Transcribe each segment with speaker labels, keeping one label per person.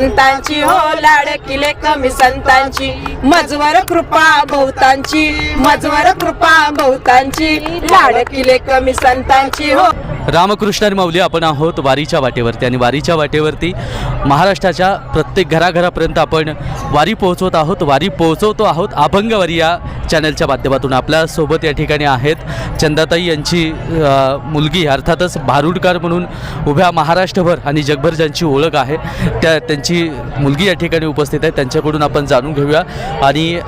Speaker 1: संतांची हो लाडकिले कमी संतांची. मजवर कृपा बहुतांची मजवर कृपा बहुतांची लाडकिले कमी संतांची हो.
Speaker 2: रामकृष्ण माऊली आपण आहोत वारीच्या वाटेवरती. आणि वारीच्या वाटेवरती महाराष्ट्राच्या प्रत्येक घराघरापर्यंत आपण वारी पोहोचवत आहोत वारी पोहोचवतो आहोत. अभंगवारी या चॅनलच्या माध्यमातून आपल्यासोबत या ठिकाणी आहेत चंदाताई यांची मुलगी अर्थातच भारुडकर म्हणून उभ्या महाराष्ट्रभर आणि जगभर ज्यांची ओळख आहे त्या त्यांची मुलगी या ठिकाणी उपस्थित आहे. त्यांच्याकडून आपण जाणून घेऊया आणि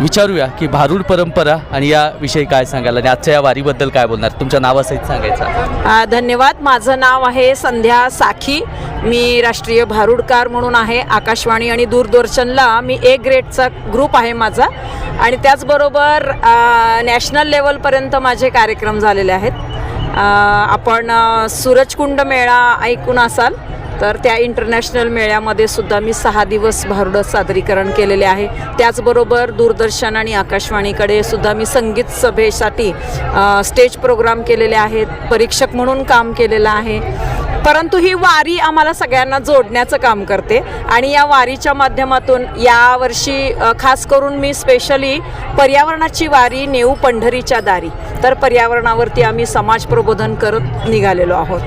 Speaker 2: विचारूया की भारूड परंपरा आणि याविषयी काय सांगाल आणि आजच्या या वारीबद्दल काय बोलणार? तुमच्या नावासहित सांगायचं.
Speaker 1: धन्यवाद. माझं नाव आहे संध्या साखी. मी राष्ट्रीय भारूडकार म्हणून आहे. आकाशवाणी आणि दूरदर्शनला मी ए ग्रेडचा ग्रुप आहे माझा. आणि त्याचबरोबर नॅशनल लेवलपर्यंत माझे कार्यक्रम झालेले आहेत. आपण सूरजकुंड मेळा ऐकून असाल. तर त्या इंटरनॅशनल मेळ्यामध्ये सुद्धा मी सहा दिवस भारुड सादरीकरण केलेले आहे. त्याचबरोबर दूरदर्शन आणि आकाशवाणीकडे सुद्धा मी संगीत सभेसाठी स्टेज प्रोग्राम केलेले आहेत परीक्षक म्हणून काम केलेलं आहे. परंतु ही वारी आम्हाला सगळ्यांना जोडण्याचं काम करते आणि या वारीच्या माध्यमातून यावर्षी खास करून मी स्पेशली पर्यावरणाची वारी नेऊ पंढरीच्या दारी. तर पर्यावरणावरती आम्ही समाज प्रबोधन करत निघालेलो आहोत.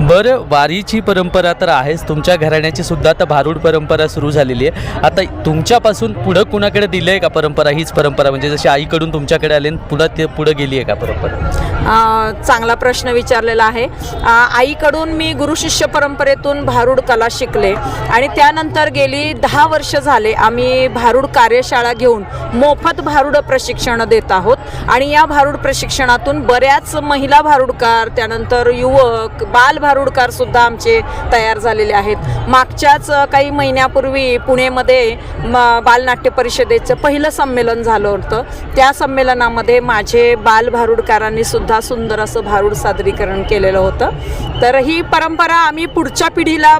Speaker 2: बरं वारीची परंपरा तर आहेच. तुमच्या घराण्याची सुद्धा आता भारूड परंपरा सुरू झालेली आहे. आता तुमच्यापासून पुढं कुणाकडे दिलं आहे का परंपरा? हीच परंपरा म्हणजे जशी आईकडून तुमच्याकडे आले आणि पुढं ते पुढं गेली आहे का परंपरा?
Speaker 1: चांगला प्रश्न विचारलेला आहे. आईकडून मी गुरुशिष्य परंपरेतून भारूड कला शिकले आणि त्यानंतर गेली दहा वर्ष झाले आम्ही भारूड कार्यशाळा घेऊन मोफत भारूड प्रशिक्षण देत आहोत. आणि या भारूड प्रशिक्षणातून बऱ्याच महिला भारूडकार त्यानंतर युवक बाल भारूडकार सुद्धा आमचे तयार झालेले आहेत. मागच्याच काही महिन्यापूर्वी पुणेमध्ये म बालनाट्य परिषदेचं पहिलं संमेलन झालं होतं. त्या संमेलनामध्ये माझे बाल भारूडकारांनी सुद्धा सुंदर असं भारूड सादरीकरण केलेलं होतं. तर ही परंपरा आम्ही पुढच्या पिढीला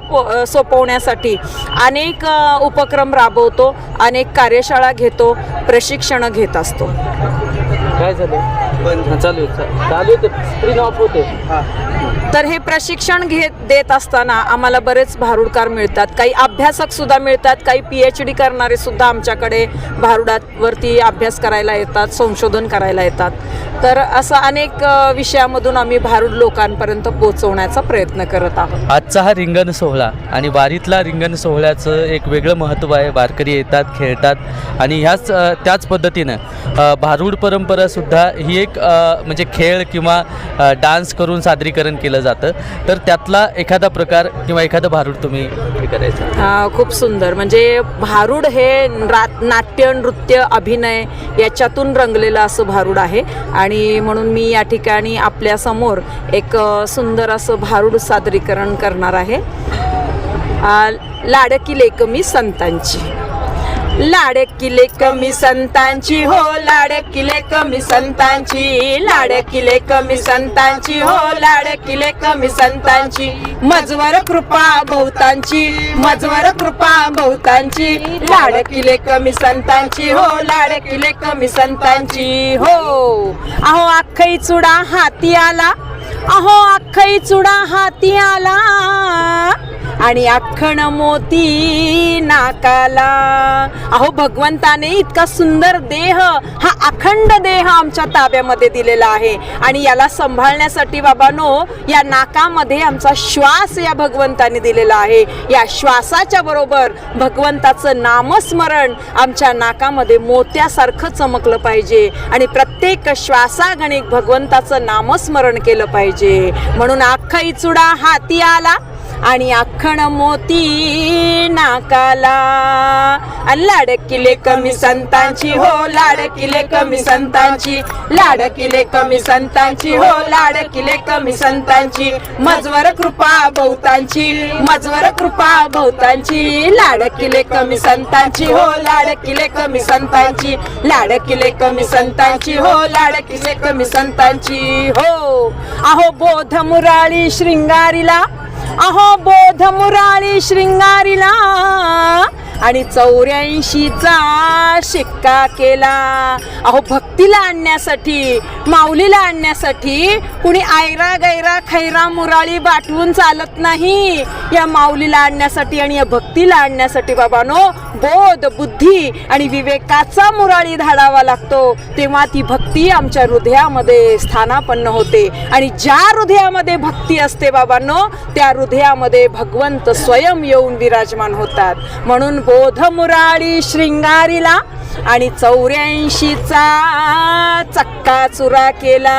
Speaker 1: सोपवण्यासाठी अनेक उपक्रम राबवतो अनेक कार्यशाळा घेतो प्रशिक्षण घेत असतो.
Speaker 2: काय झालं? चालू चालू होते.
Speaker 1: तर हे प्रशिक्षण घेत देत असताना आम्हाला बरेच भारुडकार मिळतात. काही अभ्यासक सुद्धा मिळतात काही पी एच डी करणारे सुद्धा आमच्याकडे भारुडावरती अभ्यास करायला येतात संशोधन करायला येतात. तर असं अनेक विषयामधून आम्ही भारूड लोकांपर्यंत पोहोचवण्याचा प्रयत्न करत आहोत.
Speaker 2: आजचा हा रिंगण सोहळा आणि वारीतला रिंगण सोहळ्याचं एक वेगळं महत्त्व आहे. वारकरी येतात खेळतात आणि ह्याच त्याच पद्धतीनं भारूड परंपरासुद्धा ही एक म्हणजे खेळ किंवा डान्स करून सादरीकरण केलं जातं. तर त्यातला एखादा प्रकार किंवा एखादं भारूड तुम्ही हे करायचं
Speaker 1: खूप सुंदर. म्हणजे भारूड हे रा नाट्य नृत्य अभिनय याच्यातून रंगलेलं असं भारूड आहे. आणि म्हणून मी या ठिकाणी आपल्यासमोर एक सुंदर असं भारूड सादरीकरण करणार आहे. लाडकी लाडकी लेकमी संतांची. लाडकिले कमी संतांची हो लाडकिले कमी संतांची. लाडकिले कमी संतांची हो लाडकिले कमी संतांची. मजवर कृपा बहुतांची मजवर कृपा बहुतांची. लाडकिले कमी संतांची हो लाडकिले कमी संतांची हो. अहो अख्खई चुडा हाती आला. अहो अख्खई चुडा हाती आला. आणि अख्खण मोती नाकाला. अहो भगवंताने इतका सुंदर देह हा अखंड देह आमच्या ताब्यामध्ये दिलेला आहे. आणि याला सांभाळण्यासाठी बाबानो या नाकामध्ये आमचा श्वास या भगवंताने दिलेला आहे. या श्वासाच्या बरोबर भगवंताचं नामस्मरण आमच्या नाकामध्ये मोत्यासारखं चमकलं पाहिजे. आणि प्रत्येक श्वासागणिक भगवंताचं नामस्मरण केलं पाहिजे. म्हणून अख्खा इचुडा हाती आला. आणि अख्खण मोती नाकाला. आणि लाडकिले कमी संतांची हो लाडकिले कमी संतांची. लाडकिले कमी संतांची हो लाडकिले कमी संतांची. मजवर कृपा बहुतांची मजवर कृपा बहुतांची. लाडकिले कमी संतांची हो लाडकिले कमी संतांची. लाडकिले कमी संतांची हो लाडकिले कमी संतांची हो. अहो बोध मुराळी शृंगारीला अहो बोध मुराळी शृंगारीला आणि चौऱ्याऐंशीचा शिक्का केला. अहो भक्तीला आणण्यासाठी माऊलीला आणण्यासाठी कुणी आयरा गैरा खैरा मुराळी बाटवून चालत नाही. या माऊलीला आणण्यासाठी आणि या भक्तीला आणण्यासाठी बाबानो बोध बुद्धी आणि विवेकाचा मुराळी धाडावा लागतो. तेव्हा ती भक्ती आमच्या हृदयामध्ये स्थानापन्न होते. आणि ज्या हृदयामध्ये भक्ती असते बाबांनो त्या हृदयामध्ये भगवंत स्वयं येऊन विराजमान होतात. म्हणून बोधमुराळी शृंगारीला आणि चौऱ्याऐंशीचा चक्का चुरा केला.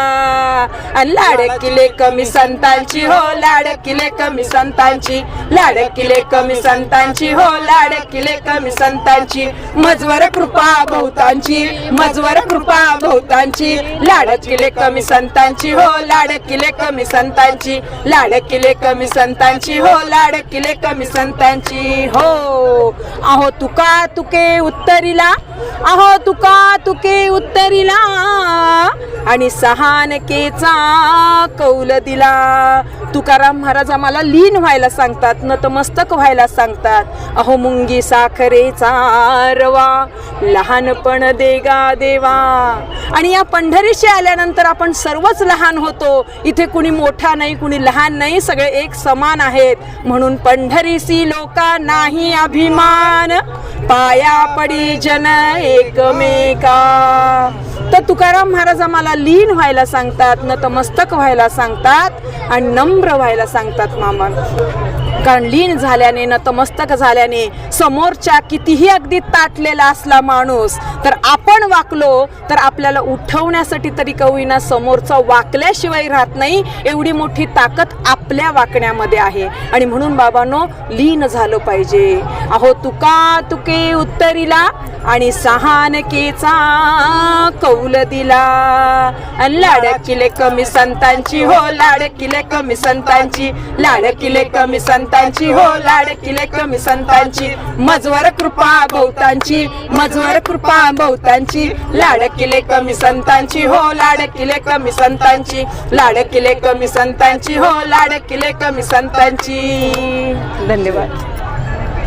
Speaker 1: आणि लाडकिले कमी संतांची हो लाडकिले कमी संतांची लाडकिले कमी संतांची हो लाडकिले कमी संतांची मजवर कृपा भोवतांची मजवर कृपा भोवतांची लाडकिले कमी संतांची हो लाडकिले कमी संतांची लाडकिले कमी संतांची हो लाडकिले कमी संतांची हो. अहो तुका तुके उत्तरीला अहो तुका तुके उत्तरीला आणि सहानकेचा कौल दिला. तुकाराम महाराज आम्हाला लीन व्हायला सांगतात नतमस्तक व्हायला सांगतात. अहो मुंगी साखरेचा रवा लहानपण देगा देवा. आणि या पंढरीशी आल्यानंतर आपण सर्वच लहान होतो. इथे कुणी मोठा नाही कुणी लहान नाही सगळे एक समान आहेत. म्हणून पंढरीसी लोका नाही अभिमान. पाया पडी जन एकमेका. तर तुकाराम महाराज आम्हाला लीन व्हायला सांगतात नतमस्तक व्हायला सांगतात आणि नम्र व्हायला सांगतात मामा. कारण लीन झाल्याने नतमस्तक झाल्याने समोरच्या कितीही अगदी ताटलेला असला माणूस तर आपण वाकलो तर आपल्याला उठवण्यासाठी तरी कवीना समोरचा वाकल्याशिवाय राहत नाही एवढी मोठी ताकद आपल्या वाकण्यामध्ये आहे. आणि म्हणून बाबांनो लीन झालं पाहिजे. अहो तुका तुके उत्तरीला आणि सहानकेचा कौल दिला. आणि लाडकिले कमी संतांची हो लाडकिले कमी संतांची लाडकिले कमी संतांची. हो लाडकी लेख मी संतांची. मजवर कृपा बहुतांची मजवर कृपा बहुतांची लाडकी लेख मी संतांची. हो लाडकी लेख मी संतांची. लाडकी लेख मी संतांची. हो लाडकी लेख मी संतांची. धन्यवाद.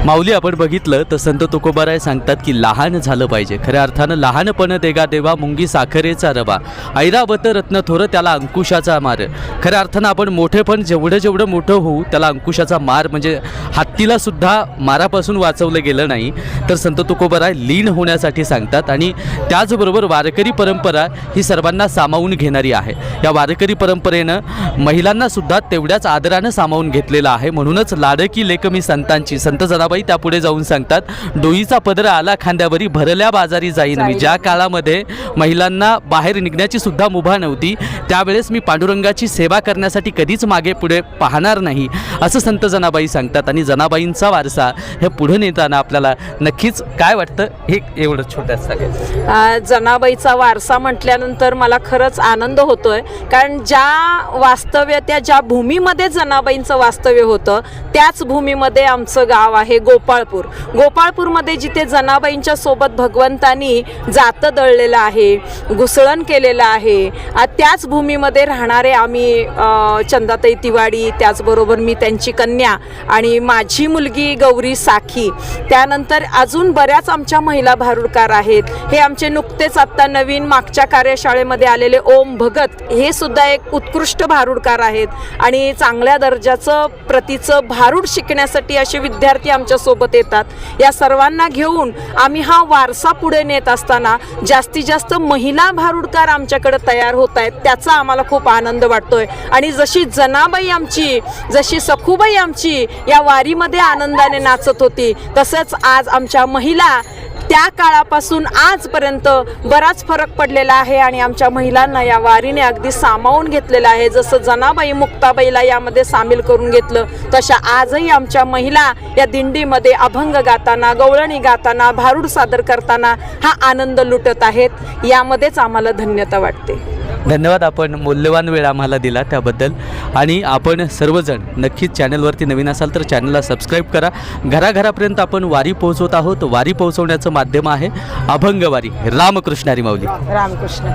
Speaker 2: माऊली आपण बघितलं तर संत तुकोबाराय सांगतात की लहान झालं पाहिजे. खऱ्या अर्थानं लहानपण देगा देवा मुंगी साखरेचा रवा. ऐरावत रत्न थोरं त्याला अंकुशाचा मार. खऱ्या अर्थानं आपण मोठेपण जेवढं जेवढं मोठं होऊ त्याला अंकुशाचा मार म्हणजे हत्तीला सुद्धा मारापासून वाचवलं गेलं नाही. तर संत तुकोबाराय लीन होण्यासाठी सांगतात आणि त्याचबरोबर वारकरी परंपरा ही सर्वांना सामावून घेणारी आहे. या वारकरी परंपरेनं महिलांना सुद्धा तेवढ्याच आदरानं सामावून घेतलेलं आहे. म्हणूनच लाडकी लेकमी संतांची संत जरा जनाबाई त्यापुढे जाऊन सांगतात डोईचा पदर आला खांद्यावरी भरल्या बाजारी जाईन मी. ज्या काळामध्ये महिलांना बाहेर निघण्याची सुद्धा मुभा नव्हती त्यावेळेस मी पांडुरंगाची सेवा करण्यासाठी कधीच मागे पुढे पाहणार नाही असं संत जनाबाई सांगतात. आणि जनाबाईंचा वारसा हे पुढे नेताना आपल्याला नक्कीच काय वाटतं हे एवढं
Speaker 1: अ, जनाबाईचा वारसा म्हटल्यानंतर मला खरंच आनंद होतोय. कारण ज्या वास्तव्य त्या ज्या भूमीमध्ये जनाबाईंचं वास्तव्य होतं त्याच भूमीमध्ये आमचं गाव आहे गोपाळपूर. गोपाळपूरमध्ये जिथे जनाबाईंच्या सोबत भगवंतानी जातं दळलेलं आहे घुसळण केलेलं आहे त्याच भूमीमध्ये राहणारे आम्ही चंदाताई तिवाडी त्याचबरोबर मी त्यांची कन्या आणि माझी मुलगी गौरी साखी. त्यानंतर अजून बऱ्याच आमच्या महिला भारुडकार आहेत. हे आमचे नुकतेच आत्ता नवीन मागच्या कार्यशाळेमध्ये आलेले ओम भगत हे सुद्धा एक उत्कृष्ट भारुडकार आहेत आणि चांगल्या दर्जाचं प्रतीचं भारूड शिकण्यासाठी असे विद्यार्थी आमच्या सोबत येतात. या सर्वांना घेऊन आम्ही हा वारसा पुढे नेत असताना जास्तीत जास्त महिला भारुडकार आमच्याकडे तयार होत आहेत. त्याचा आम्हाला खूप आनंद वाटतोय. आणि जशी जनाबाई आमची जशी सखूबाई आमची या वारीमध्ये आनंदाने नाचत होती तसंच आज आमच्या महिला त्या काळापासून आजपर्यंत बराच फरक पडलेला आहे आणि आमच्या महिलांना या वारीने अगदी सामावून घेतलेलं आहे. जसं जनाबाई मुक्ताबाईला यामध्ये सामील करून घेतलं तशा आजही आमच्या महिला या दिंडीमध्ये अभंग गाताना गवळणी गाताना भारूड सादर करताना हा आनंद लुटत आहेत. यामध्येच आम्हाला धन्यता वाटते.
Speaker 2: धन्यवाद आपण मौल्यवान वेळ आम्हाला दिला त्याबद्दल. आणि आपण सर्वजण नक्कीच चॅनलवरती नवीन असाल तर चॅनलला सबस्क्राईब करा. घराघरापर्यंत आपण वारी पोहोचवत आहोत. वारी पोहोचवण्याचं माध्यम आहे अभंगवारी. रामकृष्णारी माऊली.
Speaker 1: रामकृष्ण.